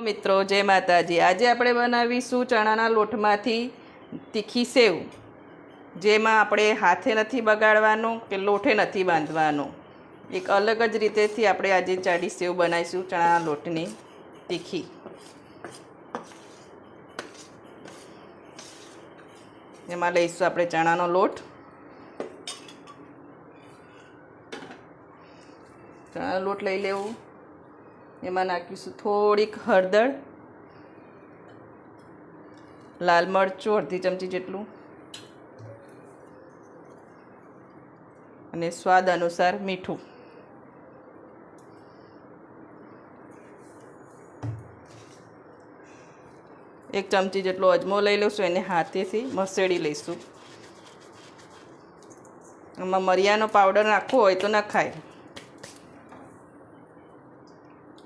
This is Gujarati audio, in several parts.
મિત્રો, જય માતાજી. આજે આપણે બનાવીશું ચણાના લોટમાંથી તીખી સેવ. જેમાં આપણે હાથે નથી બગાડવાનું કે લોઠે નથી બાંધવાનું. એક અલગ જ રીતેથી આપણે આજે ચાડી સેવ બનાવીશું ચણાના લોટની તીખી. એમાં લઈશું આપણે ચણાનો લોટ. ચણાનો લોટ લઈ લેવું. એમાં નાખીશું થોડીક હળદર, લાલ મરચું, અડધી ચમચી જેટલું. અને સ્વાદ અનુસાર મીઠું. એક ચમચી જેટલો અજમો લઈ લઈશું, એને હાથેથી મસેડી લઈશું. આમાં મરિયાનો પાવડર નાખવો હોય તો નખાય.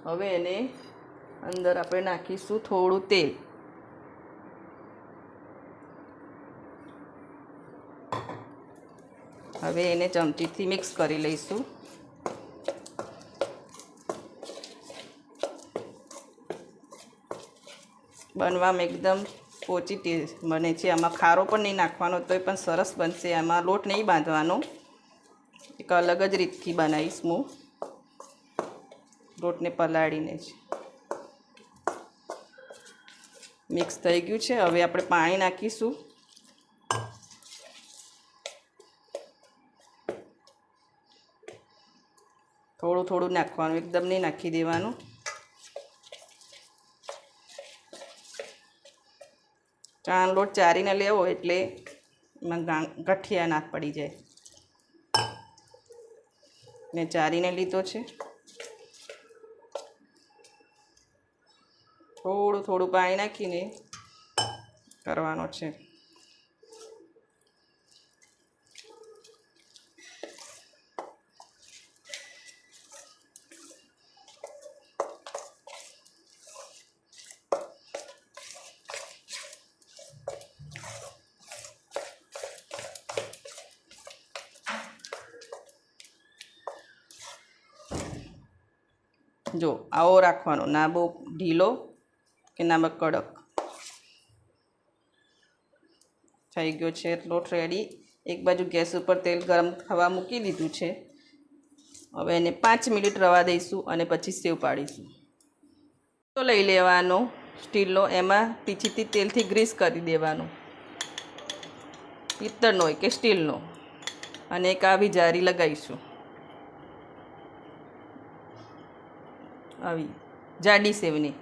હવે એને અંદર આપણે નાખીશું થોડું તેલ. હવે એને ચમચીથી મિક્સ કરી લઈશું. બનવામાં એકદમ પોચી ટેસ્ટ બને છે. આમાં ખારો પણ નહીં નાખવાનો, તોય પણ સરસ બનશે. આમાં લોટ નહીં બાંધવાનો. એક અલગ જ રીતથી બનાવીશ હું. લોટને પલાળીને જ. મિક્સ થઈ ગયું છે. હવે આપણે પાણી નાખીશું. થોડું થોડું નાખવાનું, એકદમ નહીં નાખી દેવાનું. ચણાનો લોટ ચારીને લેવો એટલે એમાં ગઠિયા નાખ પડી જાય. મેં ચારીને લીધો છે. થોડું થોડું પાણી નાખીને કરવાનો છે. જો આવો રાખવાનો. ના બહુ ઢીલો કે ના કડક. થઈ ગયો છે, લોટ રેડી એક બાજુ ગેસ ઉપર તેલ ગરમ થવા મૂકી દીધું છે. હવે એને પાંચ મિનિટ રવા દઈશું અને પછી સેવ પાડીશું. તો લઈ લેવાનો સ્ટીલનો, એમાં પીછીથી તેલથી ગ્રીસ કરી દેવાનો. પિત્તળનો હોય કે સ્ટીલનો. અને એક આવી જારી લગાવીશું. આવી. જાડી સેવની.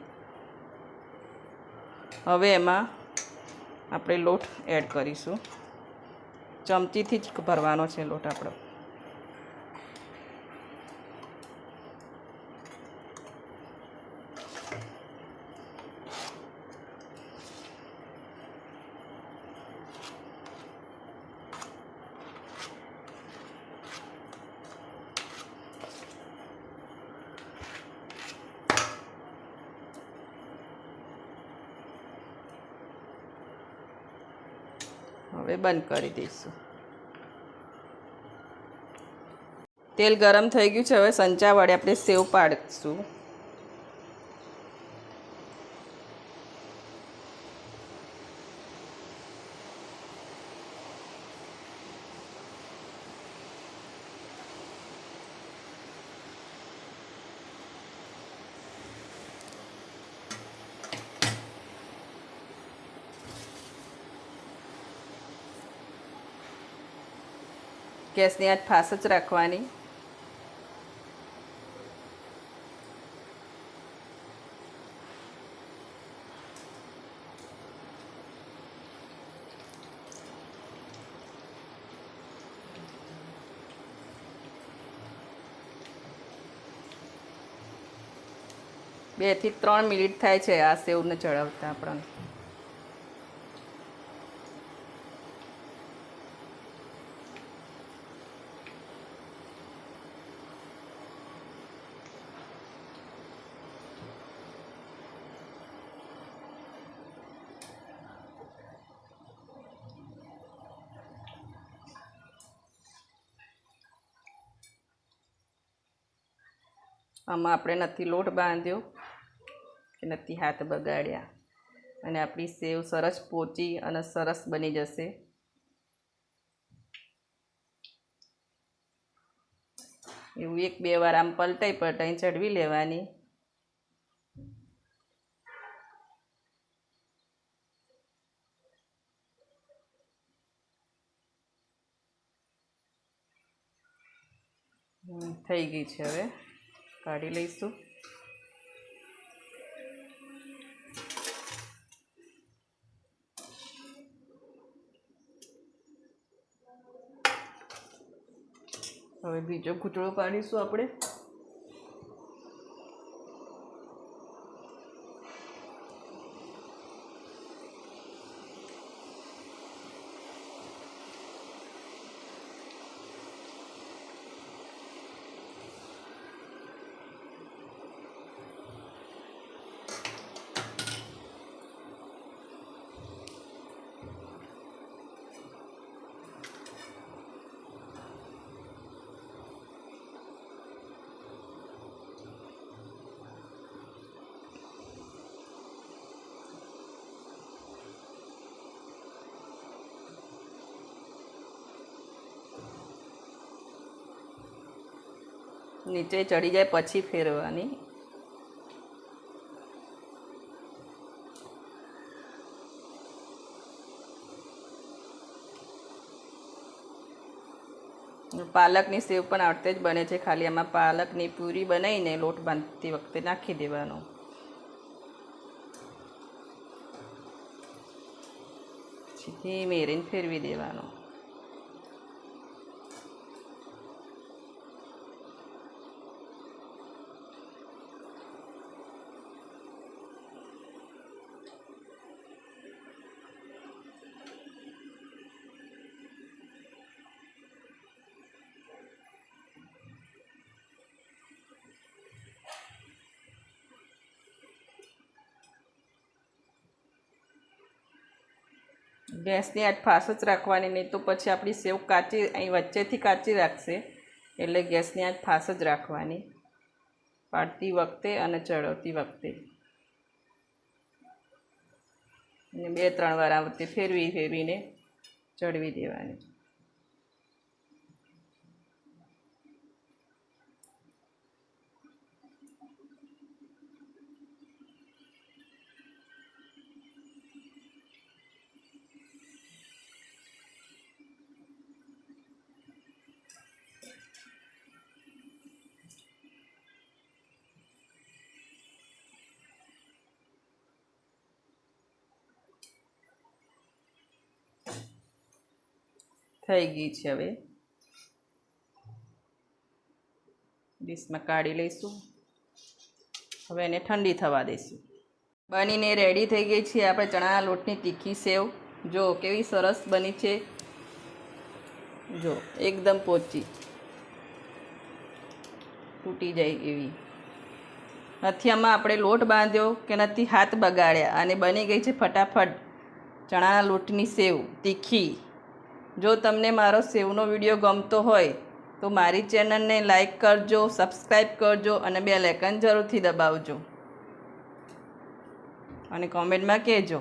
હવે એમાં આપણે લોટ એડ કરીશું. ચમચીથી જ ભરવાનો છે લોટ આપણો. હવે બંધ કરી દઈશું. તેલ ગરમ થઈ ગયું છે, હવે સંચા વડે આપણે સેવ પાડીશું. ગેસની આજ ફાસ જ રાખવાની. બેથી ત્રણ મિનિટ થાય છે આ સેવને ચડાવતા આપણને. આમાં આપણે નથી લોટ બાંધ્યો કે નથી હાથ બગાડ્યા. અને આપણી સેવ સરસ પોચી અને સરસ બની જશે. એવું એક બે વાર આમ પલટાઈ પલટાઈ ચડવી લેવાની. થઈ ગઈ છે હવે. કાઢી લઈશું હવે બીજો ઘૂંટળો પાડીશું આપણે. નીચે ચડી જાય પછી ફેરવાની પાલકની સેવ પણ આવતે જ બને છે ખાલી. આમાં પાલકની પૂરી બનાવીને લોટ બાંધતી વખતે નાખી દેવાનો. પછી ધીમે ફેરવી દેવાનો. ગેસની આજ ફાસ જ રાખવાની, નહીં તો પછી આપણી સેવ કાચી, અહીં વચ્ચેથી કાચી રાખશે. એટલે ગેસની આજ ફાસ જ રાખવાની. પાડતી વખતે અને ચડવતી વખતે. અને બે ત્રણ વાર આ વખતે ફેરવી ફેરવીને ચડવી દેવાની. થઈ ગઈ છે હવે. ડીશમાં કાઢી લઈશું. હવે એને ઠંડી થવા દઈશું. બનીને રેડી થઈ ગઈ છે આપણે ચણાના લોટની તીખી સેવ. જો, કેવી સરસ બની છે. જો, એકદમ પોચી. તૂટી જાય એવી. નથી આમાં આપણે લોટ બાંધ્યો કે નથી, હાથ બગાડ્યા અને બની ગઈ છે ફટાફટ ચણાના લોટની સેવ તીખી. જો તમને મારો સેવનો વીડિયો ગમતો હોય, તો મારી ચેનલને લાઇક કરજો સબસ્ક્રાઈબ કરજો અને બે લેકન જરૂરથી દબાવજો. અને કોમેન્ટમાં કહેજો.